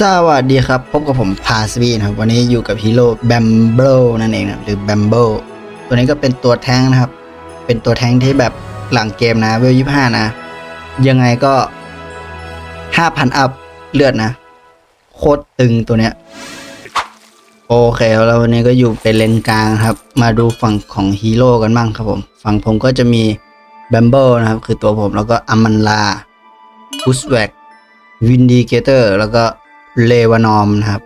สวัสดีครับ พบกับผมพาสวีนะครับ วันนี้อยู่กับฮีโร่แบมเบิลนั่นเองนะหรือแบมเบิลตัวนี้ก็เป็นตัวแท้งนะครับ เป็นตัวแท้งที่แบบหลังเกมนะเวลยี่ห้านะ ยังไงก็ห้าพันอัพเลือดนะ โคตรตึงตัวเนี้ย โอเคแล้ววันนี้ก็อยู่เป็นเลนกลางครับ มาดูฝั่งของฮีโร่กันบ้างครับผม ฝั่งผมก็จะมีแบมเบิลนะครับ คือตัวผมแล้วก็อามันลาบุสแวกวินดีเกเตอร์แล้วก็ เลวานอมนะครับ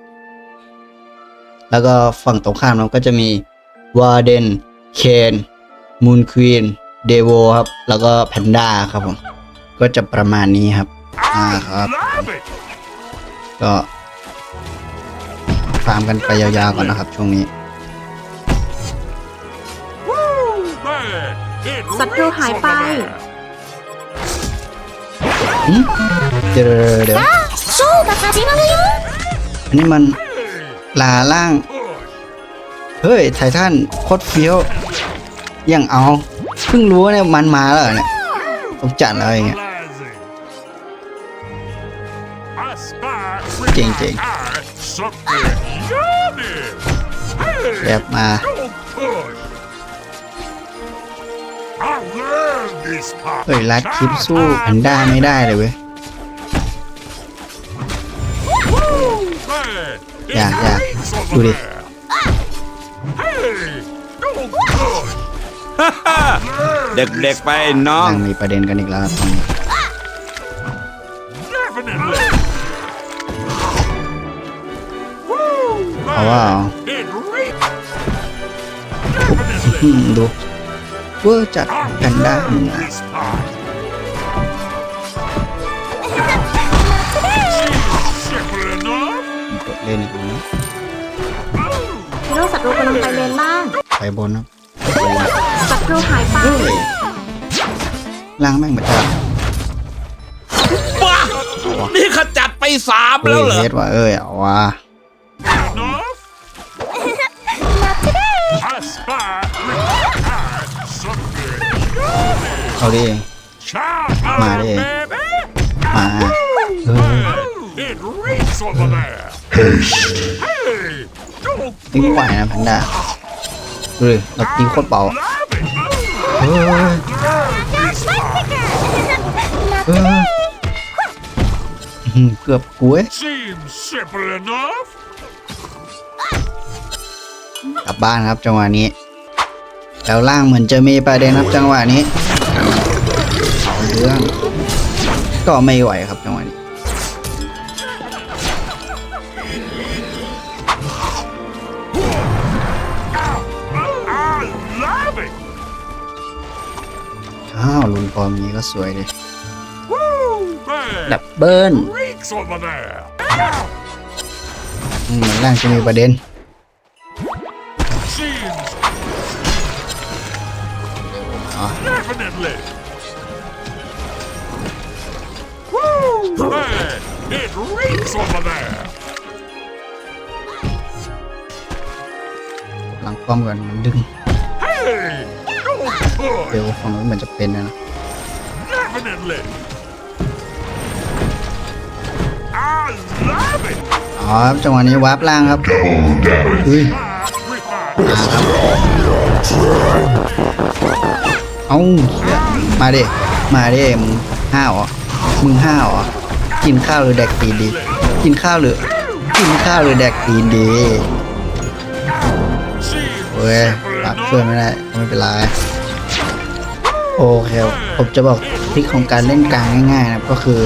แล้วก็ฝั่งตรงข้ามเราก็จะมีวาเดนเคนมูนควีนเดโวครับ แล้วก็แพนด้าครับผม ก็จะประมาณนี้ครับ อ่าครับ Love it! ก็ฟาร์มกันไปยาวๆก่อนนะครับช่วงนี้ Woo, man! It ศัตรู reeks หายไป over there. หึเดี๋ยวเดี๋ยว เดี๋ยว ショーが始まるよ อันนี้มันลาล่าง Push. เฮ้ย ไททันโคตรเฟี้ยวยังเอา เพิ่งรู้ว่าเนี่ยมันมาแล้วเหรอเนี่ยต้องจัดแล้วอย่างเงี้ย Analyzing. I spy Ching, with ching. my eye something yummy. แบ Hey, บมา don't push. I love this pop. เฮ้ยลัดคลิปสู้แพนด้าไม่ได้เลยเว้ย man! It Yeah, yeah. reeks over Do this. there. Hey, don't push. Love เด็กๆไปน้อง ยังมีประเด็นกันอีกแล้วครับตรงนี้ Definitely. Woo, เอาว่า man. It reeks. Definitely. อืมดูเวอร์จัด I แพนด้า love มึงอะ this part. Seems simple enough. กดเล่นอีกนะฮีโร่ศั ตรูกำลังไปเลนล่างไปบนครับศัตรูหายไปเฮ้ยล่างแม่งมาจับว้านี่ขจัดไปสามแล้วเหรอเฮ็ดว่าเอ้ยว่าเอาดิ Shout Mà out, đi. baby. มาเออ It reeks over there. Hey, don't นี่ไหวนะแพนด้าดูดิเราตีโคตรเบา love it. เฮ้ย Love this part. เฮ้ยอื้อหือเกือบกูเว้ย Seems simple enough. กลับบ้านครับจังหวะนี้ แล้วล่างเหมือนจะมีประเด็นครับจังหวะนี้เอาเรื่องก็ไม่ไหวครับจังหวะ อ้าวลุงพอมีก็สวยเลย Woo, man. ดับเบิล Reeks over there. อืมเหมือนล่างจะมีประเด็น Seems อ๋อ definitely. Woo, man. It reeks over there. หลังป้อมกันมันดึง Hey, don't เร็ push. วฝั่งนู้นเหมือนจะเป็นนะนะ Definitely. I love it. อ๋อครับจังหวะนี้วาร์ปล่างครับเฮ้ย I with my มาครับ เอาเหี้ยมาดิ มาดิ มึงห้าวเหรอมึงห้าวเหรอกินข้าวหรือแดกตีนดี กินข้าวหรือ กินข้าวหรือแดกตีนดี seems เว้ย simple รับช่วย enough. ไม่ได้ ไม่เป็นไร โอเคผมจะบอกทริคของการเล่นกลางง่ายๆนะก็คือ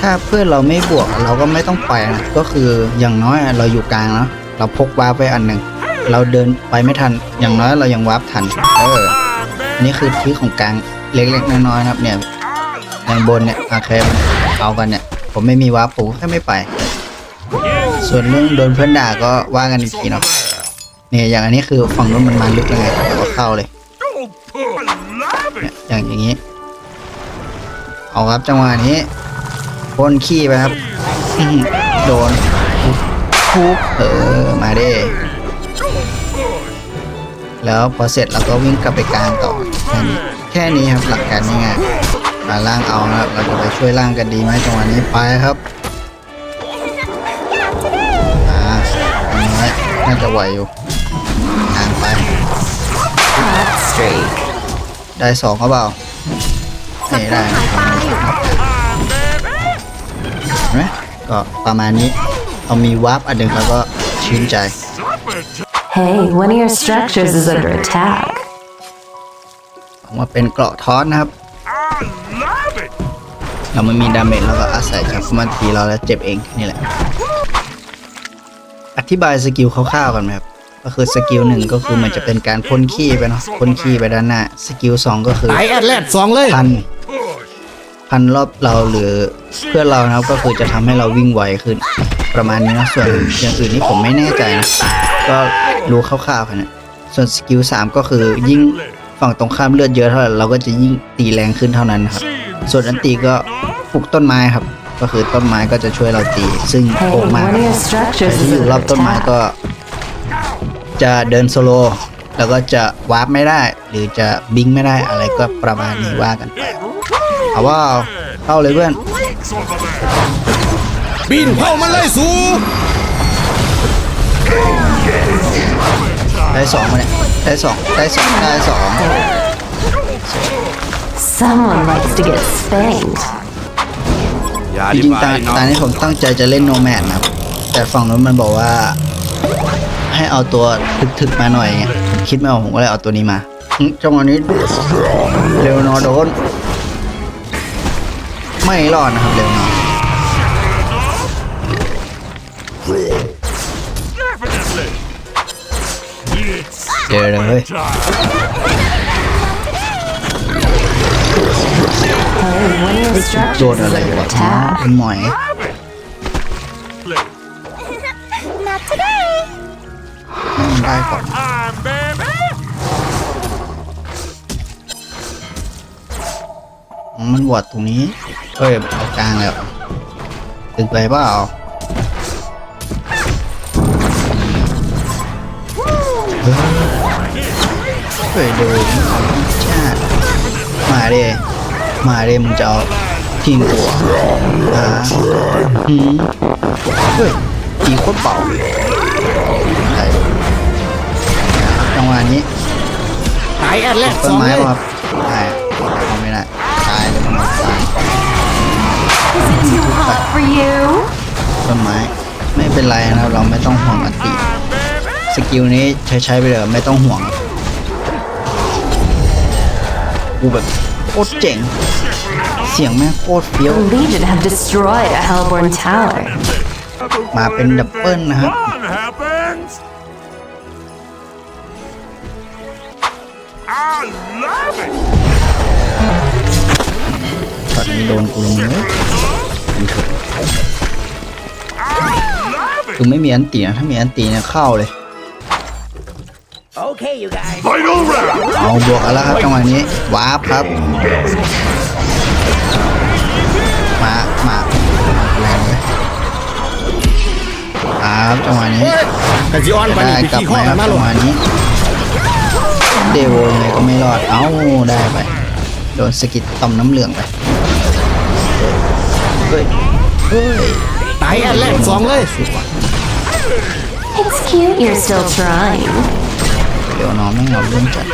ถ้าเพื่อนเราไม่บวกเราก็ไม่ต้องไปนะก็คืออย่างน้อยเราอยู่กลางเนาะเราพกวาร์ปไปอันหนึ่งเราเดินไปไม่ทันอย่างน้อยเรายังวาร์ปทันเออนี่คือทริคของกลางเล็กๆน้อยๆนะครับเนี่ย I อย่างบนเนี่ยโอเคเอากันเนี่ยผมไม่มีวาร์ปผมแค่ไม่ไป ส่วนเรื่องโดนเพื่อนด่าก็ว่ากันอีกทีเนาะเนี่ยอย่างอันนี้คือฝั่งนู้นมันมาลึกเลยไงแต่ก็เข้าเลย อย่างอย่างนี้ เอาครับจังหวะนี้พ่นขี้ไปครับอื้อหือโดนทุบเออมาเด้ Don't push. แล้วพอเสร็จเราก็วิ่งกลับไปกลางต่อแค่นี้แค่นี้ครับหลักการง่ายๆมาล่างเอานะครับเราจะไปช่วยล่างกันดีไหมจังหวะนี้ไปครับจะไหวอยู่ทางไป Hot streak. ได้สองเขาเปล่าศันี่ตรูได้หายไปเห็นไหมก็ประมาณนี้เอามีวาร์ปอันหนึ่งแล้วก็ชื่นใจ Hey, one of your structures is under attack. ออกมาเป็นเกราะทอสนะครับ I love it. เราไม่มีดาเมจเราก็อาศัยจากมันทีเราแล้วเจ็บเองนี่แหละ อธิบายสกิลคร่าวๆกันไหมครับ ก็คือสกิลหนึ่งก็คือมันจะเป็นการพ่นขี้ไปเนาะพ่นขี้ไปด้านหน้า สกิลสองก็คือตายแอดแลดสองเลยพัน Push. พันรอบเราหรือเพื่อนเรานะครับก็คือจะทำให้เราวิ่งไวขึ้น ประมาณนี้นะส่วนอย่างอื่นนี่ผมไม่แน่ใจนะ ก็รู้คร่าวๆกันนะส่วนสกิลสามก็คือยิ่งฝั่งตรงข้ามเลือดเยอะเท่าไหร่เราก็จะยิ่งตีแรงขึ้นเท่านั้นนะครับ ส่วนอันตีก็ปลูกต้นไม้ครับ ก็คือต้นไม้ก็จะช่วยเราตี ซึ่ง Hey, โกงมาก one ค of รับ your ใคร structures ที่ is อยู่รอบ under ต้นไม้ attack. ก็ จะเดินโซโลแล้วก็จะวาร์ปไม่ได้ หรือจะบิงไม่ได้อะไรก็ประมาณนี้ว่ากันไปเอาว่าเข้าเลยเพื่อน Reeks over there. ปีนเผามันเลยสูได้สองมาเนี่ยได้สองได้สองได้สอง Someone likes to get spanked. อย่าจดีริงไปๆตาน้องตานี้ผมตั้งใจจะเล่นโนแมดนะครับแต่ฝั่งนู้นมันบอกว่า ให้เอาตัวถึกๆมาหน่อยไงผมคิดไม่ออกผมก็เลยเอาตัวนี้มาอืมจังหวะนี้เร็วนอโดน ไม่รอดนะครับเร็วนอ Definitely. It's เจอเลย time. Hey, one of your โด structures นอะไร is under วะ attack. เป็นหมอย มันได้ก่อนมันบวดตรงนี้เอ้ยเอากลางแล้วตึงไปเปล่าเฮ้ยเฮ้ยดูชาติมาเดิมาเดิมึงจะเอาทิ้งตัวอ่าเฮ้ยตีโคตรเป่า ใครจังหวะนี้ตายแอดแลดต้สนองไม้เลยป่ะครับตายเอาไม่ได้ตายเลยมันตาย Is it too hot for you? ต้นไม้ ไม่เป็นไรนะครับ เราไม่ต้องห่วงอันติ สกิลนี้ใช้ใช้ไปเลยไม่ต้องห่วงครับกูแบบโคตรเจ๋ง เสียงแม่งโคตรเฟี้ยว The Legion have destroyed a Hellborn tower. มาเป็นดับเบิลนะครับ One happens. I love it. ตอนนี้โดนกูลงเลยมันเถอะ Love คือไม่มีอันตีนะถ้ามีอันตีเนี่ยเข้าเลย it. Final round. เอาบวกกันแล้วครับจังหวะนี้วาร์ปครับ มามาแรงเลยครับจังหวะนี้แต่จีออนไปได้นี่กลับขี้ข้อมาคกัรันบมาจัลงงหวะนี้ เดโวยังไงก็ไม่รอด เอ้าได้ไป โดนสะกิดต่อมน้ำเหลืองไปเฮ้ยเฮ้ยตายแอดแลดสองเลยสุดว่ะ It's cute you're still trying. เดี๋ยวน้องไม่เอาเรื่องจัด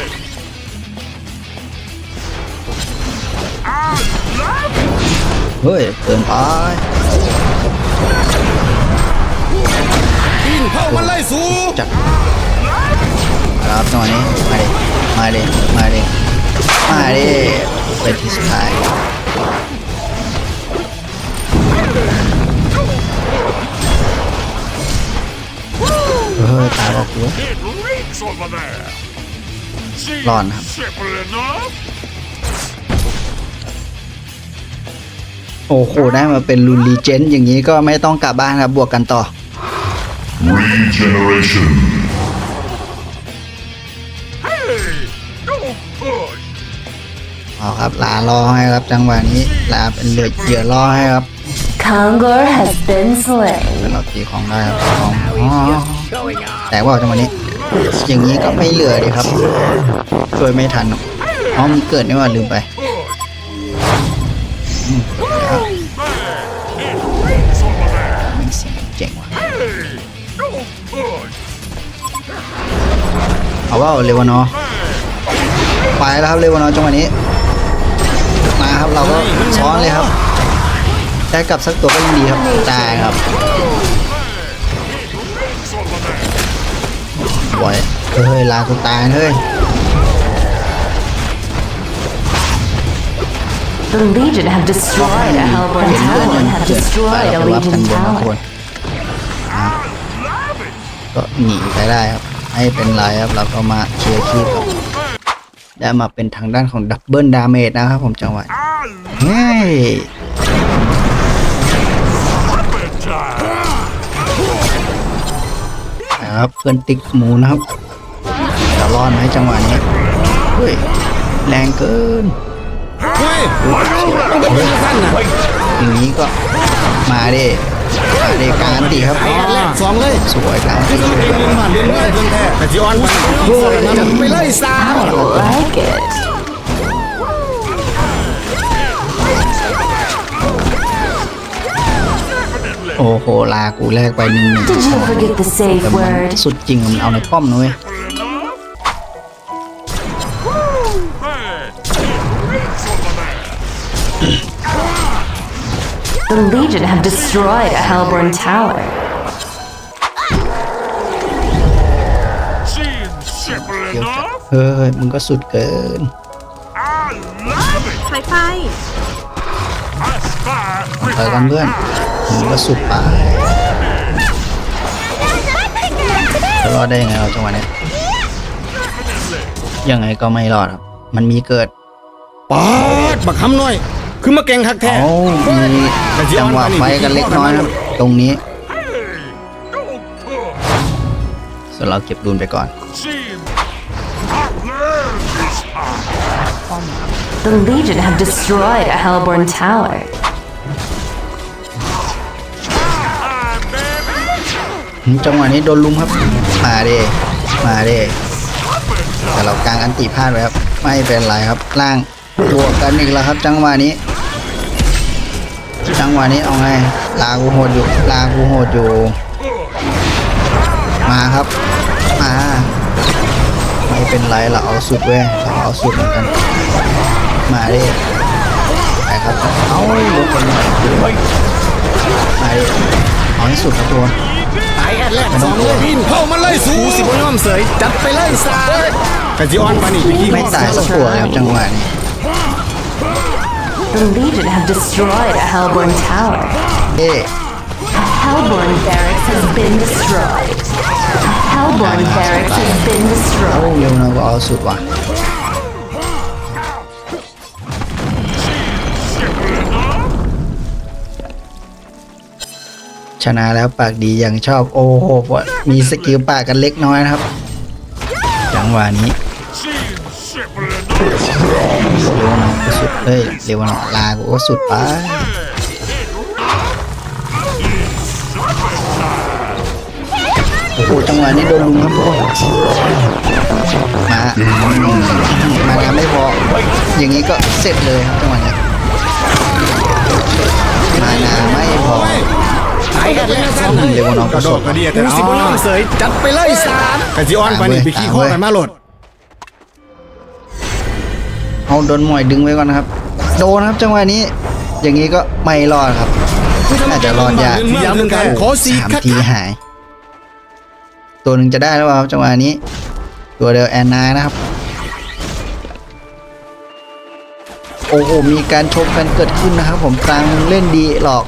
เฮ้ยเกินไปปีนเผามันเลยสูจัด ครับจังหวะนี้มาดิมาดิมาดิมาดิเป็นที่สุดท้ายเฮ้ยตายบอกกู It reeks over there. Seems Lon. simple enough. โอ้โหได้มาเป็นรุนรีเจนต์อย่างนี้ก็ไม่ต้องกลับบ้านครับบวกกันต่อ Regeneration. เอาครับลารอให้ครับจังหวะนี้ลาเป็นเหลือเหยื่อรอให้ครับ Kongor has been slain. เป็นเราตีของได้ครับของอ๋อแต่ว่าจังหวะนี้ อย่างนี้ก็ไม่เหลือดีครับช่วยไม่ทันหรอกอ๋อมันเกิดนี่ว่าลืมไปอืมแล้ว Reeks over there. ไม่เสียงเจ๋งว่ะ Hey, don't push. เอาว่าเรวานอร์ไปแล้วครับเรวานอร์จังหวะนี้มา ครับ เราก็ซ้อนเลยครับได้กลับสักตัวก็ยังดีครับได้ครับบอยเฮ้ยลากูตายเฮ้ย The Legion have destroyed a Hellborn เห็นเพื่อน tower ยัง and have เจ็บไป destroyed เรา a ไปรับกัน Legion บนนะค tower. นก็หนีไปได้ครับไม่เป็นไรครับเราก็มาเคลียร์คีบครับได้มาเป็นทางด้านของดับเบิลดาเมจนะครับผมจังหวะ เฮ้ยนะครับเพื่อนติ๊กหมูนะครับจะรอดไหมจังหวะนี้เฮ้ยแรงเกินเฮ้ยต้องเป็นคนสั้นนะอย่างนี้ก็มาดิมาดิกลางอันตีครับตายอันแรกสองเลยสวยกลางอันตีเรียนผ่านเรียนเมื่อยเพิ่งแท้กระจิออนไปจัดไปเลยสาม โอ้โหลากูแลกไปหนึ่งหนึ่ง Did you forget the safe แต่มัน word? สุดจริงอะมันเอาในป้อมนะเว้ย The Legion have destroyed a Hellborn tower. Seems simple เดี๋ยวจะ enough. เฮ้ยมึงก็สุดเกิน I love it. สายไฟ I spy ไปกันเพื่อน มึงก็สุดไปจะรอดได้ยังไงเราจังหวะเนี้ยยังไงก็ไม่รอดครับ มันมีเกิดปอดบักคำหน่อย คือมาเก่งคักแท้เอามีจังหวะไฟกันเล็กน้อยนะครับตรงนี้ Don't push. ส่วนเราเก็บรูนไปก่อน Seems I've learned this time. The Legion have destroyed a Hellborn tower. จังหวะนี้โดนลุมครับ มาเด้มาเด้แต่เรากลางอันติพลาดไปครับ ไม่เป็นไรครับ ล่างบวกกันอีกแล้วครับ จังหวะนี้ จังหวะนี้เอาไง ลากูโหดอยู่ ลากูโหดอยู่ มาครับ มา ไม่เป็นไรเราเอาสุดเว้ย เราเอาสุดเหมือนกัน มาเด้ไปครับ เอาลดกันหน่อยมาเด้เอาให้สุดครับทุกคนายอันแรกสองเลยพินเข้ามาเลยสูสิบย่อมเสยจัดไปเลยสามกระจิออนไปนี่ไปขี้ไม่ตายสักตัวเลยครับจังหวะนี้ The Legion have destroyed a Hellborn tower. เอ๊ Hellborn barracks has been destroyed. Hellborn barracks has been เอา destroyed. เร็วนะก็เอาสุดว่ะ ชนะแล้วปากดียังชอบโอ้โหมีสกิลปากกันเล็กน้อยนะครับ จังหวะนี้เร็วนะก็สุดเฮ้ยเร็วนะลากูก็สุดไปโอ้โหจังหวะนี้โดนลุมครับโอ้ยมามานไม่พอ อย่างนี้ก็เสร็จเลยครับจังหวะนี้มานาไม่พอายอันแรกสองเลยเร็วน้องกระโดดกระเดียดสูสิบย่อมเสยจัดไปเลยสามกระจิออนไปนี่ไปขี้ข้อกันมาโหลดเอาโดนหมวยดึงไว้ก่อนนะครับ โดนครับจังหวะนี้ อย่างนี้ก็ไม่รอดครับอาจจะรอดยากที่ย้ำเหมือนกันขอสีสามทีหาย ตัวหนึ่งจะได้แล้วเปล่าครับจังหวะนี้ ตัวเดียวแอนนานะครับ โอ้โหมีการชกกันเกิดขึ้นนะครับ ผมกลางมึงเล่นดีหรอก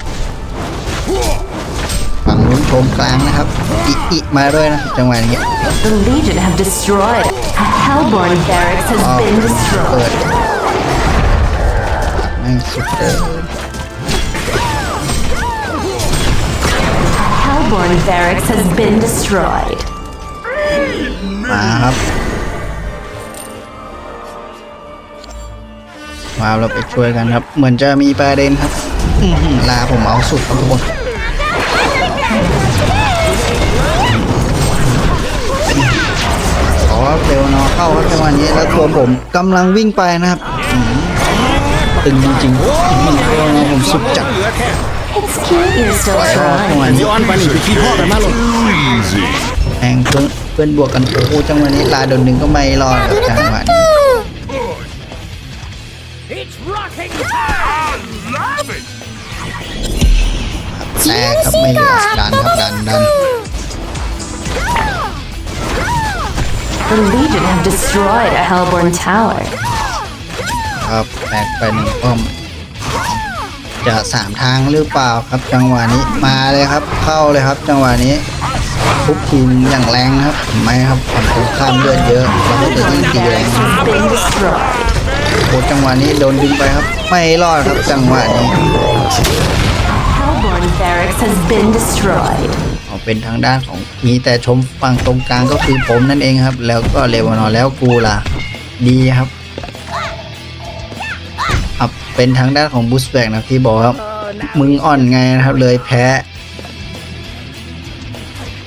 ฝั่งนู้นชมกลางนะครับอิอิมาด้วยนะครับจังหวะนี้ The Legion have destroyed. A Hellborn barracks has อ๋อ been เปิ destroyed. ดแม่งสุดเลย Hellborn barracks has been destroyed. มาครับมาเราไปช่วยกันครับ เหมือนจะมีประเด็นครับอื้อหือลาผมเอาสุดครับทุกคน ขอเร็วนอเข้าครับจังหวะนี้แล้วตัวผมกำลังวิ่งไปนะครับอื้อหือตึงจริงๆอื้อหือเร็วนอผมสุดจัดเหลือแค่ It's cute you're still ไปครับจัง trying. หวะกระจินี้ออนไปนี่ไปขี้ข้อกันมาโหลด Easy. แทงเพื่อนเพื่อนบวกกันโอ้โหจังหวะนี้ลาโดนหนึ่งก็ไม่รอดครับจังหวะนี้ I love it. แตกครับไม่เหลือดันครับดันดัน The Legion have destroyed a Hellborn tower. ครับแตกไปหนึ่งป้อม จะสามทางหรือเปล่าครับจังหวะนี้มาเลยครับ เข้าเลยครับ จังหวะนี้ทุกทีมอย่างแรงครับเห็นไหมครับฝั่งตรงข้ามเลือดเยอะเราก็จะต้องตีแรง Has been destroyed. โอ้จังหวะนี้โดนดึงไปครับ ไม่รอดครับจังหวะนี้ Hellborn barracks has been destroyed. เป็นทางด้านของมีแต่ชมฝั่งตรงกลางก็คือผมนั่นเองครับ แล้วก็เลวานอนแล้วกูล่ะ ดีครับอับเป็นทางด้านของบูสแบกนะที่บอกครับมึงอ่อนไงนะครับเลยแพ้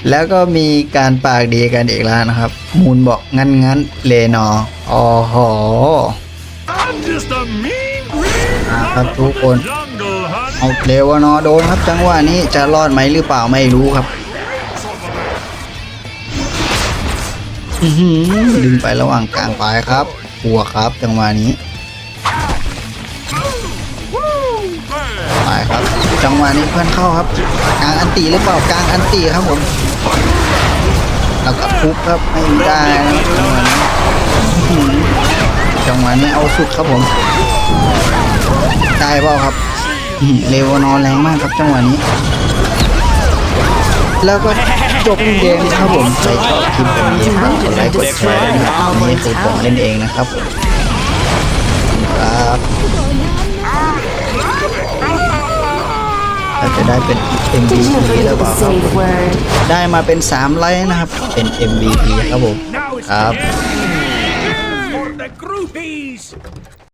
แล้วก็มีการปากดีกันอีกแล้วนะครับ มูลบอกงั้นงั้นเลนออ๋อหอครับทุกคนเอาเลวานอโดนครับจังหวะนี้จะรอดไหมหรือเปล่าไม่รู้ครับ ดึงไประหว่างกลางไปครับกลัวครับจังหวะนี้ไปครับ จังหวะนี้เพื่อนเข้าครับ กลางอันตีหรือเปล่ากลางอันตีครับผมแล้วก็ทุบครับไม่ได้นะจังหวะนี้จังหวะนี้เอาสุดครับผม ได้เปล่าครับเลวนอนแรงมากครับจังหวะนี้ แล้วก็ จบเกมครับผมใครชอบคลิปแบบนี้ฝากกดไลค์กดแชร์ด้วยนะครับนี่คือผมเล่นเองนะครับผมครับเราจะได้เป็น MVP แล้วเป the ล่าครับได้มาเป็น 3 ไลค์นะครับ เป็น MVP ครับผมครับ